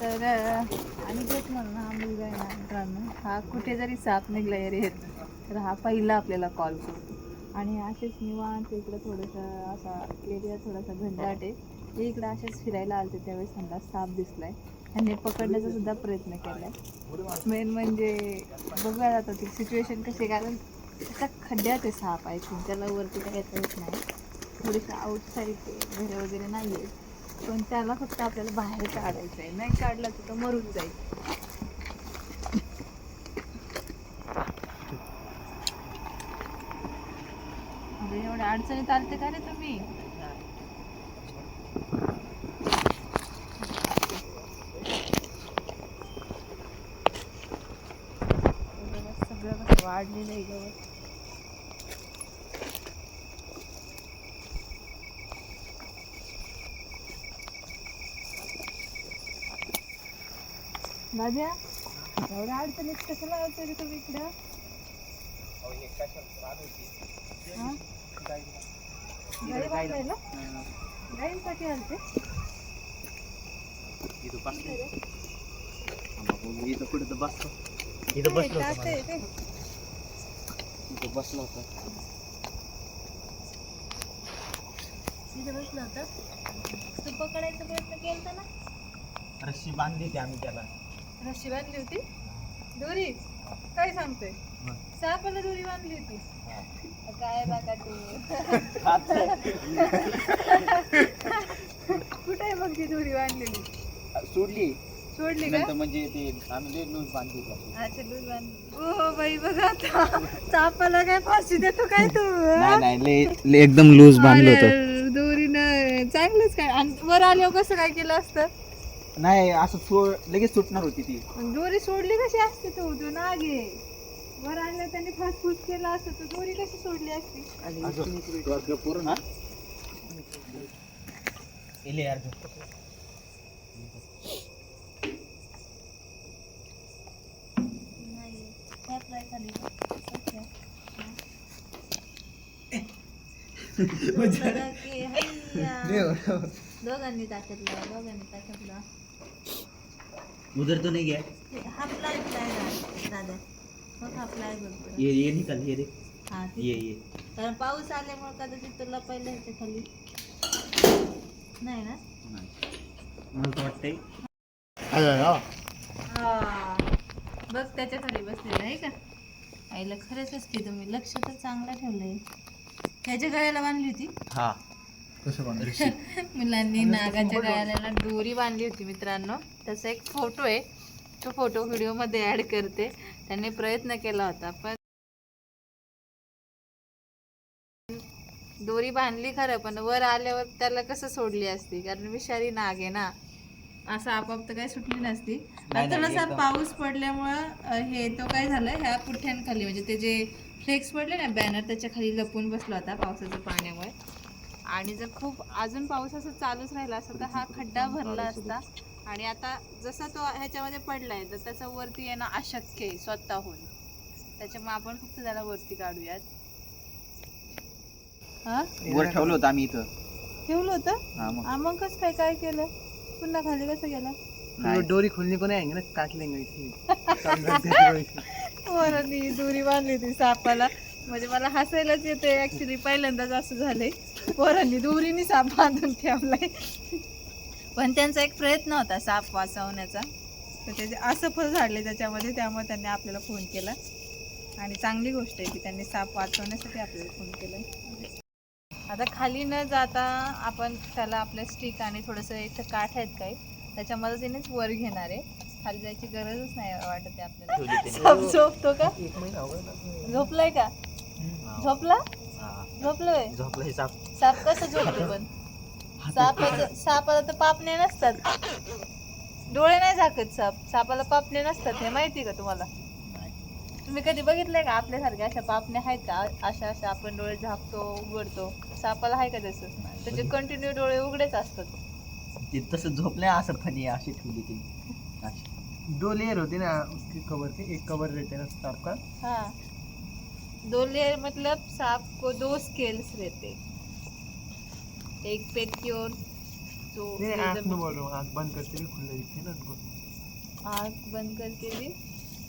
तर आणि तेच म्हणून हा मुलगा आहे ना मित्रांनो हा कुठे जरी साप निघला एरियात तर हा पहिला आपल्याला कॉल करतो. आणि असेच निवांत इकडं थोडंसं असा एरिया थोडासा घनदाट आहे. ते इकडं असेच फिरायला आलते त्यावेळेस त्यांना साप दिसलाय. त्यांनी पकडण्याचा सुद्धा प्रयत्न आहे मेन म्हणजे बघूया जातात ती सिच्युएशन कशी आहे, कारण त्या खड्ड्यात आहे साप आहे थिंक त्याला वरती काय येता येत नाही. थोडीशी आउटसाईड घरं वगैरे नाही आहेत पण त्याला फक्त आपल्याला बाहेर काढायचं आहे. नाही काढलं तर तो मरून जाईल. एवढ्या अडचणीत आलते का रे तुम्ही? सगळं कसं वाढलेलं आहे गवत दाद्या एवढ्या अडचणीत कशाला आलते रे तुम्ही इकडं? हा? गाई बांधायला गाईंसाठी आलते इथं कुठं तर बसलो काय इथं बसलो होतो आहे ते. इथं बसलो होतो. तिथं बसलं होतं. तू पकडायचा प्रयत्न केलता ना? रस्सी बांधली ती आम्ही त्याला. रशी बांधली होती. दोरी. काय सांगतोय? मग. सापाला दोरी बांधली होती. काय बघा तू? कुठे मग ती दोरी बांधलेली? सोडली. सोडली का? म्हणजे ते आम्ही लय लूज बांधली होती. अच्छा दूध बांध ओ बाई बघा आता. सापाला काय फाशी देतो काय तू नाही एकदम लूज बांधलं होतं. दोरीनं चांगलंच काय. आणि वर आल्यावर कसं काय केलं असतं? नाही असं सोड लगेच सुटणार होती ती. पण दोरी सोडली कशी असते तू? तू नागे. वर आणलं त्यांनी फासफूस केला असतं तर दोरी कशी सोडली असती? पूर्ण इले यार नाही. अच्छा. की, हैया. दोघांनी टाकतलं दोघांनी टाकतलं उधर तो नहीं गया। हा फ्लाय फ्लाय दादा मग हा फ्लाय बघतो ये ये निकल ये रे हा ये ये। कारण पाऊस आल्यामुळे कदाचित तुला पहिलं ह्याच्या खाली। नाही ना? मला तर वाटतंय हा. बघ त्याच्याखाली बसलेलं आहे का? आईला खरंच की तुम्ही. लक्ष तर चांगलं ठेवलंय. त्याच्या गळ्याला बांधली होती? हा. मुलांनी नागाच्या गळ्याला दोरी बांधली होती मित्रांनो. त्याचा एक फोटो आहे. तो फोटो व्हिडिओमध्ये ॲड करते. त्यांनी प्रयत्न केला होता पण दोरी बांधली खरं पण वर आल्यावर त्याला कसं सोडली असती? कारण विषारी नाग आहे ना. असं आपाप तर काही सुटली नसती. थोडासा. पाऊस पडल्यामुळं हे तो काय झालं ह्या पुठ्यांखाली म्हणजे ते जे फ्लेक्स पडले ना बॅनर त्याच्याखाली लपून बसला होता पावसाच्या पाण्यामुळे. आणि जर खूप अजून पाऊस असं चालूच राहिला असता तर हा खड्डा भरला असता. आणि आता जसा तो ह्याच्यामध्ये पडलाय तर त्याचा वरती येणं अशक्य आहे स्वतःहून. त्याच्यामुळे आपण फक्त त्याला वरती काढूयात. हा? वर ठेवलं होतं आम्ही इथं. ठेवलं होतं? हा मग. हा, मग कसं काय काय केलं? पुन्हा खाली कसं गेला? नाही. डोरी खोलने को? नहीं आएंगे ना काट लेंगे इसलिए वरनी दोरी बांधली होती सापाला. म्हणजे मला हसायलाच येते ऍक्च्युली पहिल्यांदाच असं झालंय. पोरांनी दोरीने साप बांधून ठेवलाय. पण त्यांचा एक प्रयत्न होता साप वाचवण्याचा. तर त्याचे असफल झाले त्याच्यामध्ये त्यामुळे त्यांनी आपल्याला फोन केला. आणि चांगली गोष्ट आहे की त्यांनी साप वाचवण्यासाठी आपल्याला फोन केलाय. आता खाली न जाता आपण त्याला आपल्या स्टिक आणि थोडंसं इथं काठ आहेत काही त्याच्या मदतीनेच वर घेणार आहे. खाली जायची गरजच नाही वाटत आहे आपल्याला. झोपतो का? एक महीना गया झोपलाय का. झोपला? हा. झोपलोय. झोपलाय साप. साप कसं झोपतो पण? सापाचं सापाला तर पापणे नसतात. डोळे नाही झाकत साप. सापाला पापणे नसतात हे माहिती का तुम्हाला? तुम्ही कधी बघितलंय का? आपल्यासारख्या अशा पापण्या आहेत का? अशा अशा आपण डोळे झाकतो उघडतो. सापाला आहे का तसं? त्याचे कंटिन्यू डोळे उघडेच असतात. ते तसं झोपलंय असं फनी अशी ठेवली ती. दो लेयर होती ना उसके कवर के एक कवर रहते ना सांप का हाँ. दो लेयर मतलब सांप को दो स्केल्स रहते एक पेट की ओर तो आँख में बोल रहा हूँ आँख बंद करते भी खुले दिखते ना उनको। आँख बंद करके भी?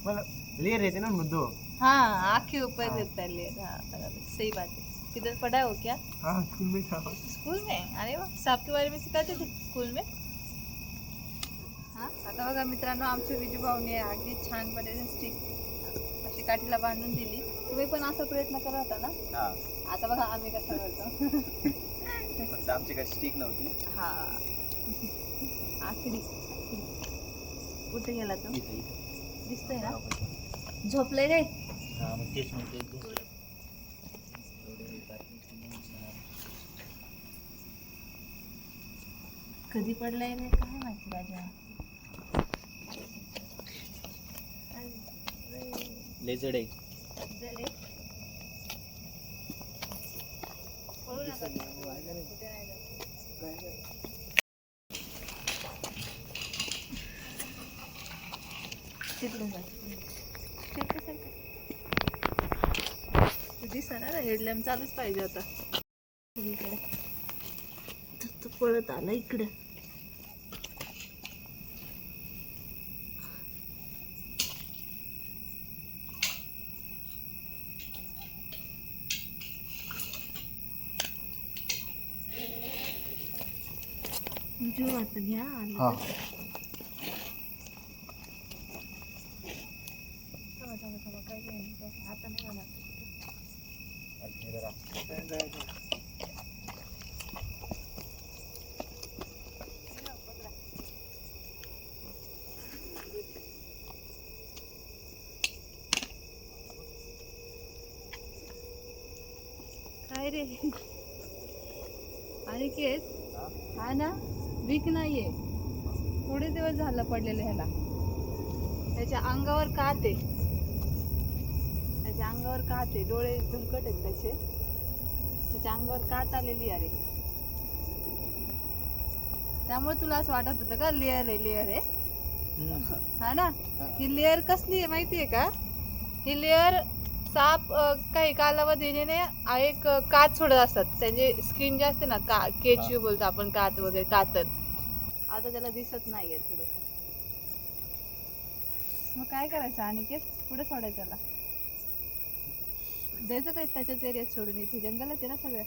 मतलब ले रहे थे ना उनको दो? हाँ आँख के ऊपर हाँ। रहता है लेयर हाँ बराबर सही बात है। किधर पढ़ा हो क्या? हाँ स्कूल में था। स्कूल में? अरे वा साप के बारे में सिखाते थे स्कूल में? हा आता बघा मित्रांनो आमच्या विजू भाऊने अगदी छान पद्धतीने स्टिक अशी काठीला बांधून दिली. तुम्ही पण असा प्रयत्न करत होता ना? हा. आता बघा आम्ही कसं करतो. फक्त आमच्याकडे स्टिक नव्हती. हा. आखडी कुठे गेला तो? दिसतोय ना? बरोबर. झोपलंय काय? हा मग तेच म्हणते कधी पडलाय रे? काय माहिती राजा लेजड आहे. दिसणार हेडलॅम्प चालूच पाहिजे आता. पळत आला इकडे. जीव आता घ्या हा. काय रे? अनिकेत हा ना? वीक नाहीये. थोडे दिवस झालं पडलेलं ह्याला. त्याच्या अंगावर कात आहे त्याच्या अंगावर कात आहे डोळे धुलकट आहेत त्याचे. त्याच्या अंगावर कात आलेली अरे त्यामुळे तुला असं वाटत होतं का लेअर आहे लेअर आहे? हा ना? ही लेअर कसली आहे माहितीये का? ही लेअर साप काही कालावधीने एक कात सोडत असतात. त्यांची स्किन जे असते ना का केचू बोलतो आपण कात वगैरे कातर आता त्याला दिसत नाहीये थोडस. मग काय करायचं आणि के पुढे सोडायचं त्याला? द्यायचं काय त्याच्याच एरियात सोडून? इथे जंगलच आहे ना सगळं.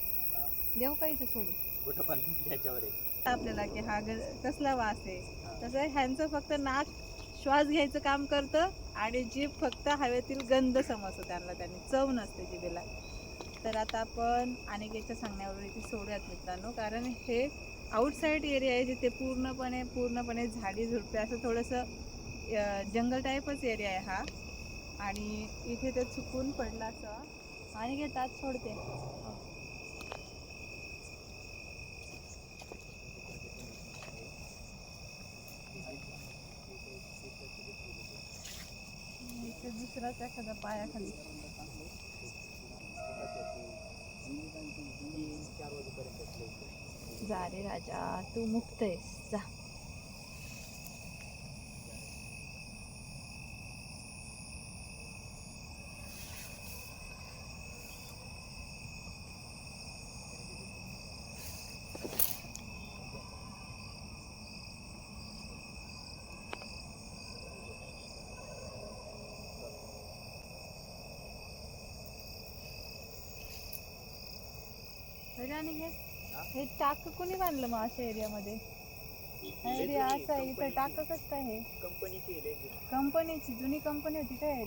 देऊ का इथे सोडून? कुठं पण त्याच्यावर आपल्याला की हा कसला वास आहे. तसं ह्यांचं फक्त नाक श्वास घ्यायचं काम करतं आणि जीभ फक्त हवेतील गंध समजतं त्यांना त्यांनी चव नसते जिभेला. तर आता आपण अनेकेच्या सांगण्यावरून इथे सोडूयात मित्रांनो कारण हे आउटसाईड एरिया आहे जिथे पूर्णपणे पूर्णपणे झाडी झुडपे असं थोडंसं जंगल टाईपच एरिया आहे हा. आणि इथे ते चुकून पडला असं. आणि घेतात सोडते. ते दुसराच एखादा पायाखाली. जा रे राजा तू मुक्त आहेस. जा अरे आणि हे हे टाक कोणी बांधलं मग अशा एरियामध्ये? एरिया असं आहे इथं टाक कसं काय हे कंपनीची कंपनीची जुनी कंपनी होती काय एरिया?